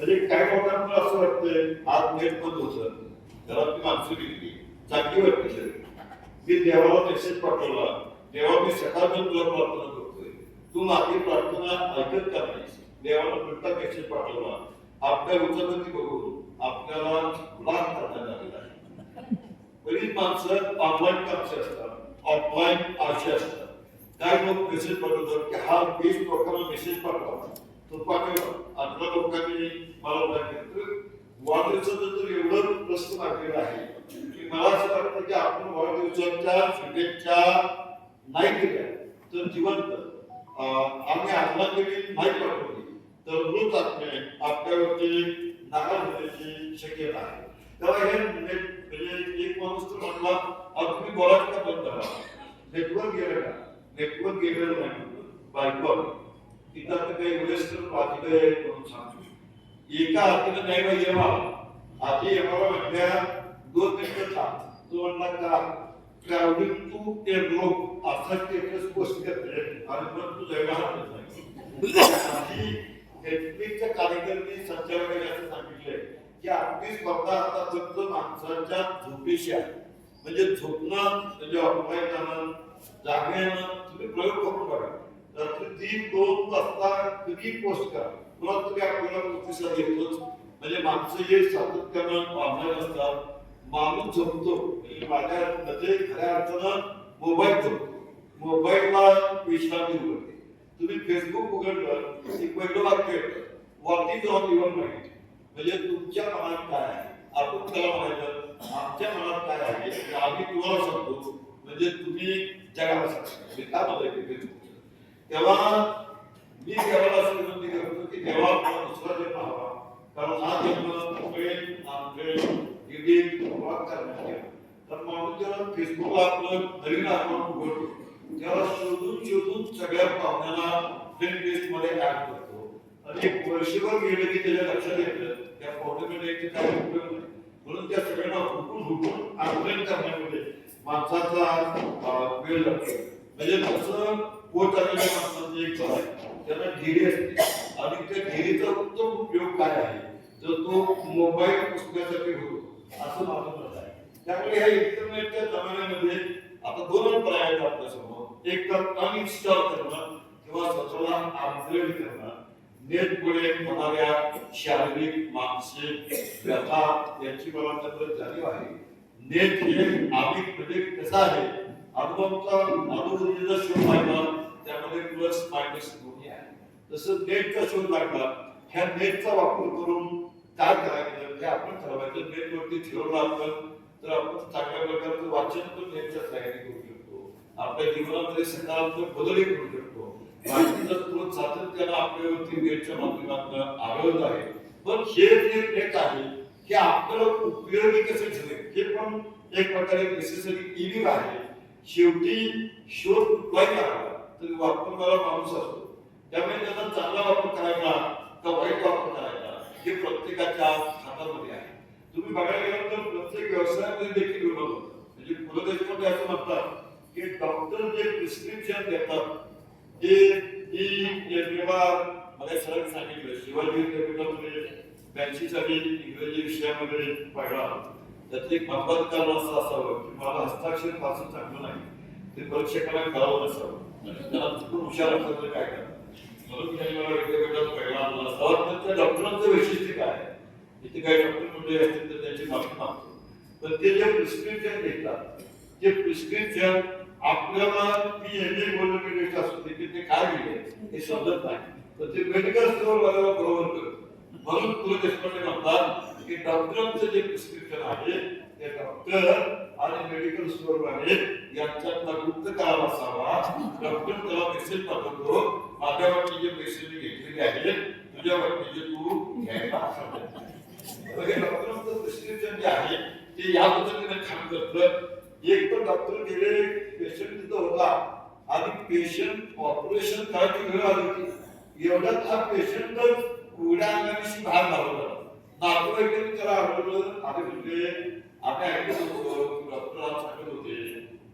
म्हणजे काही लोकांना असं वाटतंय? आज नेट बंद होतं. घरातली माणसं गेली. चाकीवर केलं मी देवाला मेसेज पाठवला. देवा मी सकाळचं तुला प्रार्थना करतोय. तू माझी प्रार्थना ऐकत का नाहीस? देवाला उलटा मेसेज पाठवला. आपल्या उचलती बघून आपल्याला लाभ करण्यात आलेला आहे बरीच माणसं ऑनलाईन कामचे असतात. ऑफलाईन आशे असतात. काय लोक मेसेज पाठवतात की हा वीस लोकांना मेसेज पाठवा. तो पाठवला. अठरा लोकांनी मला पाठवलं वाढदिवसाचं तर एवढं प्रश्न लागलेलं आहे. की मला असं वाटतं की आपण वाढदिवसाच्या शुभेच्छा नाही दिल्या तर जिवंत. आम्ही आत्मा केली नाही पाठवली तर मृत आत्मे आपल्यावरती नाराज होण्याची शक्यता आहे. तेव्हा हे म्हणजे, म्हणजे एक माणूस तर म्हणला अहो तुम्ही बोलायचं बंद करा नेटवर्क गेलं का? नेटवर्क गेलेलं नाही बायकोवर तिथं आता काही आहे म्हणून सांगतो. एका हातीनं नाही बाई येवा. म्हटल्या दोन मिनिटं थांब. तो म्हणला का? ट्रॅव्हलिंग टू ते लोक असा स्टेटस पोस्ट करते आणि तू जायला नाही. आधी कार्यकर्ते संचालकांनी असं सांगितलंय की आपली स्पर्धा आता फक्त माणसाच्या झोपेशी आहे. म्हणजे झोपणं म्हणजे ऑफलाईन जाणं तुम्ही प्रयोग करून बघा. रात्री तीन दोन वाजता कधी पोस्ट करा. पुन्हा तुम्ही आपल्याला प्रतिसाद येतोच म्हणजे माणसं जे सातत्यानं ऑनलाईन असतात माणूस जमतो. म्हणजे माझ्या म्हणजे खऱ्या अर्थानं मोबाईल जमतो. मोबाईलला विश्रांती उघडते तुम्ही फेसबुक उघडलं की पहिलं वाक्य येतं. What is on your mind म्हणजे तुमच्या मनात काय आहे? आपण त्याला म्हणायचं आमच्या मनात काय आहे? आम्ही तुम्हाला सांगतो म्हणजे तुम्ही जगाला सांगतो मी काय फेसबुक तेव्हा मी देवाला असं विनंती करतो की देवा आपला दुसरा जन्म हवा कारण हा जन्म वेळ आंधळे विवेक संवाद करण्यासाठी तर माणूस जेव्हा फेसबुकला आपलं नवीन अकाउंट उघडतो तेव्हा शोधून शोधून सगळ्या पाहुण्याला फ्रेंड लिस्टमध्ये ऍड करतो. आणि एक वर्षभर गेलं की त्याच्या लक्षात येतं त्या पाहुण्याकडे याचे काय उपयोग नाही. म्हणून त्या सगळ्यांना हुकून हुकून आंदोलन करण्यामध्ये माणसाचा वेळ लागतो. म्हणजे तसं पोट आलेल्या माणसाचं एक आहे. त्यांना ढेरी असते. आणि त्या ढेरीचा उत्तम उपयोग काय आहे? तर तो मोबाईल पुस्तकासाठी होतो असं माझं मत आहे. त्यामुळे ह्या इंटरनेटच्या जमान्यामध्ये आता दोन पर्याय आहेत आपल्यासमोर. एक तर अनइन्स्टॉल करणं किंवा स्वतःला अपग्रेड करणं. नेटमुळे होणाऱ्या शारीरिक मानसिक व्यथा याची मला त्याबद्दल जाणीव आहे. नेट हे आम्ही म्हणजे कसं आहे अनुभवचा अनुभवचा शोध लागला. त्यामध्ये प्लस मायनस दोन्ही आहे जसं नेटचा शोध लागला. ह्या नेटचा वापर करून काय करायचं? हे आपण ठरवायचं नेटवरती ठेवलं आपण तर आपण चांगल्या प्रकारचं वाचन पण नेटच्या सहाय्याने करू शकतो. आपल्या जीवनामध्ये सकारात्मक बदलही करू शकतो. माहितीचा स्रोत सातत्यानं आपल्यावरती नेटच्या माध्यमातून आढळत आहे. पण हे जे नेट आहे हे आपल्याला उपयोगी कसे ठरेल? हे पण एक प्रकारे नेसेसरी इव्हिल आहे. शेवटी शोध कुठलाही करावा. तर वापरणारा माणूस असतो. त्यामुळे त्याचा चांगला वापर करायचा का वाईट वापर करायचा हे प्रत्येकाच्या हातामध्ये आहे. तुम्ही बघायला गेलं तर प्रत्येक व्यवसायामध्ये देखील विरोध होतो. म्हणजे पु ल देशपांडे असं म्हणतात की डॉक्टर जे प्रिस्क्रिप्शन देतात ते ही निर्माण मला सरळ सांगितलं शिवाजी विद्यापीठामध्ये ब्याऐंशी इंग्रजी विषयामध्ये पाहिला त्यात मतदान महत्वाचं कारण असं असावं की मला हस्ताक्षर फारसं चांगलं नाही ते परीक्षकाला करावं नसावं. त्याला चुकून हुशार असलं काय करणार म्हणून त्यांनी मला विद्यापीठात पहिला आणला असावा तर त्या डॉक्टरांचं वैशिष्ट्य काय आहे? इथे काही डॉक्टर मंडळी असतील तर त्यांची माफी मागतो. पण ते जे प्रिस्क्रिप्शन देतात ते प्रिस्क्रिप्शन आपल्याला ती एम बोलण्याची असू दे की ते काय लिहिले हे समजत नाही. तर ते मेडिकल स्टोअर वाल्याला बरोबर करतो. म्हणून तुला देशपांडे म्हणतात की डॉक्टरांचं जे प्रिस्क्रिप्शन आहे ते डॉक्टर आणि मेडिकल स्टोअर वाले यांच्यातला गुप्त काळ असावा? डॉक्टर त्याला मेसेज पाठवतो माझ्या वाटणी जे पैसे मी घेतलेले आहेत तुझ्या वाटणीचे तू घ्यायला हे डॉक्टरांचं प्रिस्क्रिप्शन जे आहे ते या पद्धतीने काम करतं. एक तर डॉक्टर गेले पेशंट तिथं होता आणि पेशंट ऑपरेशन करायची वेळ आली होती. एवढ्यात हा पेशंटच उघड्या अंगाने बाहेर लावला नातेवाईकांनी त्याला आढळलं आणि म्हणजे आम्ही ऐकत होतो डॉक्टर सांगत होते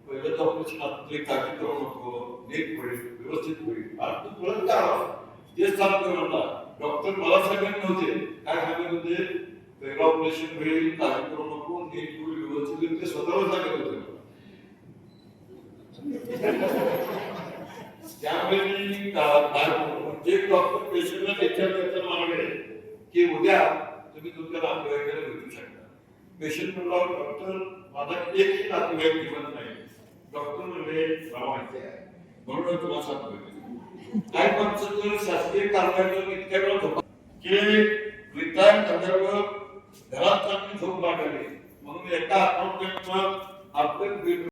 पहिलं ऑपरेशन आपली काळजी नको नीट होईल व्यवस्थित होईल आणि तू परत काय तेच सांगतो म्हणला डॉक्टर मला सांगत नव्हते काय सांगत होते पहिला ऑपरेशन होईल काही नको नीट होईल व्यवस्थित होईल, ते स्वतःवर सांगत होते त्यामुळे मी काय- एक डॉक्टर पेशंटला विचार करताना की उद्या तुम्ही तुमच्या नातेवाईकाला भेटू शकता. पेशंट म्हणला डॉक्टर माझा एकही नातेवाईक जिवंत नाही. डॉक्टर म्हणजे मला आहे. म्हणून तुम्हाला सांगतो. काय माणसं तर शासकीय कारणाकडून इतक्या वेळा झोपा की रिटायर झाल्यावर घरात चांगली झोप लागली म्हणून एका अपार्टमेंटला आपण